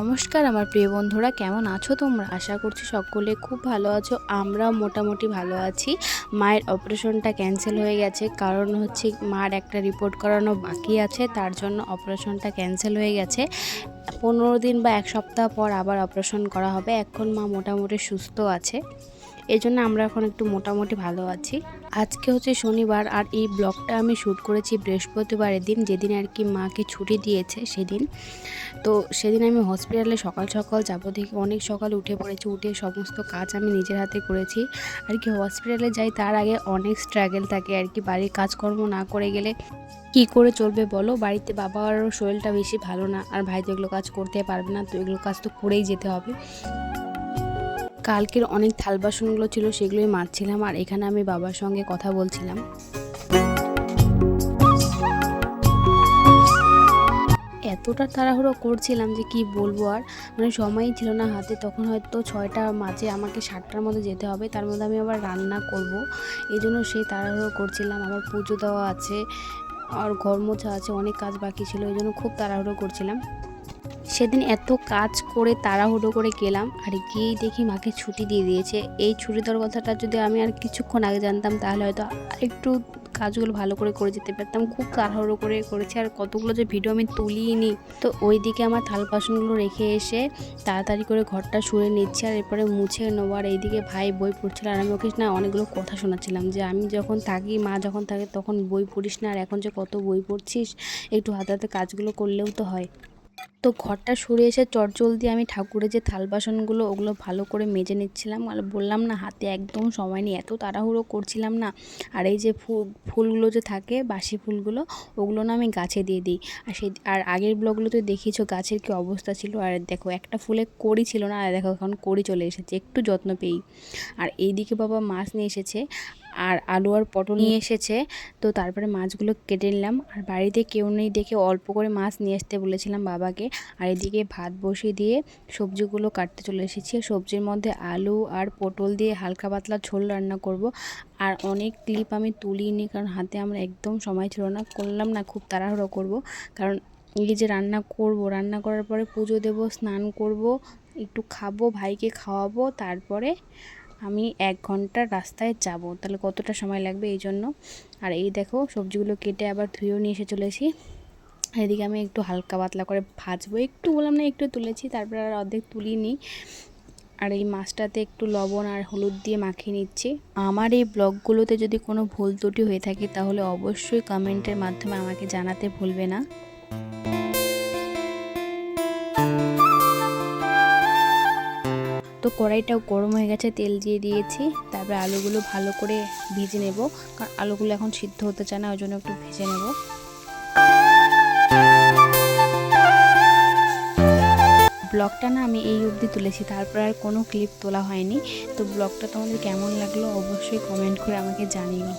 নমস্কার, আমার প্রিয় বন্ধুরা, কেমন আছো তোমরা? আশা করছি সকলে খুব ভালো আছো, আমরাও মোটামুটি ভালো আছি। মায়ের অপারেশনটা ক্যান্সেল হয়ে গেছে, কারণ হচ্ছে মার একটা রিপোর্ট করানো বাকি আছে, তার জন্য অপারেশনটা ক্যান্সেল হয়ে গেছে। পনেরো দিন বা এক সপ্তাহ পর আবার অপারেশন করা হবে, এখন মা মোটামুটি সুস্থ আছে। এই জন্য আমরা এখন একটু মোটামুটি ভালো আছি। আজকে হচ্ছে শনিবার আর এই ব্লগটা আমি শ্যুট করেছি বৃহস্পতিবারের দিন, যেদিন আর কি মাকে ছুটি দিয়েছে সেদিন। তো সেদিন আমি হসপিটালে সকাল সকাল যাব দেখে অনেক সকাল উঠে পড়েছি, উঠে সমস্ত কাজ আমি নিজের হাতে করেছি। আর কি হসপিটালে যাই তার আগে অনেক স্ট্রাগল থাকে আর কি, বাড়ির কাজকর্ম না করে গেলে কি করে চলবে বলো? বাড়িতে বাবারও শরীরটা বেশি ভালো না, আর ভাই তো এগুলো কাজ করতে পারবে না, তো এগুলো কাজ তো করেই যেতে হবে। কালকের অনেক থাল বাসনগুলো ছিল, সেগুলোই মারছিলাম আর এখানে আমি বাবার সঙ্গে কথা বলছিলাম। এতটা তাড়াহুড়ো করছিলাম যে কি বলব আর মানে সময়ই ছিল না হাতে, তখন হয়তো ছয়টা মাঝে আমাকে সাতটার মধ্যে যেতে হবে, তার মধ্যে আমি আবার রান্না করব। এই জন্য সেই তাড়াহুড়ো করছিলাম আমার পুজো দেওয়া আছে, আর ঘর মোছা আছে, অনেক কাজ বাকি ছিল এই জন্য খুব তাড়াহুড়ো করছিলাম। সেদিন এত কাজ করে তাড়াহুড়ো করে গেলাম, আর গিয়েই দেখি মাকে ছুটি দিয়ে দিয়েছে। এই ছুটি দেওয়ার কথাটা যদি আমি আর কিছুক্ষণ আগে জানতাম, তাহলে হয়তো একটু কাজগুলো ভালো করে করে যেতে পারতাম। খুব তাড়াহুড়ো করে করেছি, আর কতগুলো যে ভিডিও আমি তুলিনি। তো ওই দিকে আমার থাল বাসনগুলো রেখে এসে তাড়াতাড়ি করে ঘরটা শুয়ে নিচ্ছি, আর এরপরে মুছে নেব। আর এইদিকে ভাই বই পড়ছিল, আর আমি ওকে না অনেকগুলো কথা শোনাচ্ছিলাম যে আমি যখন থাকি, মা যখন থাকে তখন বই পড়িস না, আর এখন যে কত বই পড়ছিস, একটু হাতে হাতে কাজগুলো করলেও তো হয়। তো ঘরটা সরে এসে চটজলদি আমি ঠাকুরের যে থাল বাসনগুলো, ওগুলো ভালো করে মেজে নিচ্ছিলাম। আর বললাম না, হাতে একদম সময় নেই, এত তাড়াহুড়ো করছিলাম না। আর এই যে ফুল, ফুলগুলো যে থাকে, বাসি ফুলগুলো, ওগুলো না আমি গাছে দিয়ে দিই। আর সেই আর আগের ব্লগগুলোতে দেখিয়েছো গাছের কি অবস্থা ছিল? আর দেখো, একটা ফুলে কড়ি ছিল না? আর দেখো, এখন কড়ি চলে এসেছে, একটু যত্ন পেয়েই। আর এইদিকে বাবা মাছ নিয়ে এসেছে। আর আলু আর পটল নিয়ে এসেছে। তো তারপরে মাছগুলো কেটে নিলাম। আর বাড়িতে কেউ নেই দেখে অল্প করে মাছ নিয়ে আসতে বলেছিলাম বাবাকে। আর এদিকে ভাত বসিয়ে দিয়ে সবজিগুলো কাটতে চলে এসেছি। সবজির মধ্যে আলু আর পটল দিয়ে হালকা পাতলা ঝোল রান্না করব। আর অনেক ক্লিপ আমি তুলিনি কারণ হাতে আমার একদম সময় ছিল না। করলাম না, খুব তাড়াহুড়ো করব। কারণ এই যে রান্না করব, রান্না করার পরে পুজো দেব, স্নান করব, একটু খাব, ভাইকে খাওয়াবো, তারপরে আমি এক ঘণ্টার রাস্তায় যাব। তাহলে কতটা সময় লাগবে এই জন্য? আর এই দেখো, সবজিগুলো কেটে আবার ধুয়েও নিয়ে এসে চলেছি এদিকে আমি একটু হালকা পাতলা করে ভাজবো। একটু বললাম না, একটু তুলেছি, তারপর আর অর্ধেক তুলিনি। আর এই মাছটাতে একটু লবণ আর হলুদ দিয়ে মাখিয়ে নিচ্ছি। আমার এই ব্লগগুলোতে যদি কোনো ভুল ত্রুটি হয়ে থাকে, তাহলে অবশ্যই কমেন্টের মাধ্যমে আমাকে জানাতে ভুলবে না। তো কড়াইটাও গরম হয়ে গেছে, তেল দিয়ে দিয়েছি। তারপরে আলুগুলো ভালো করে ভেজে নেব। কারণ আলুগুলো এখন সিদ্ধ হতে চায় না, ওই জন্য একটু ভেজে নেব। ব্লগটা না আমি এই অবধি তুলেছি, তারপর আর কোনো ক্লিপ তোলা হয়নি। তো ব্লগটা তোমাদের কেমন লাগল অবশ্যই কমেন্ট করে আমাকে জানিও।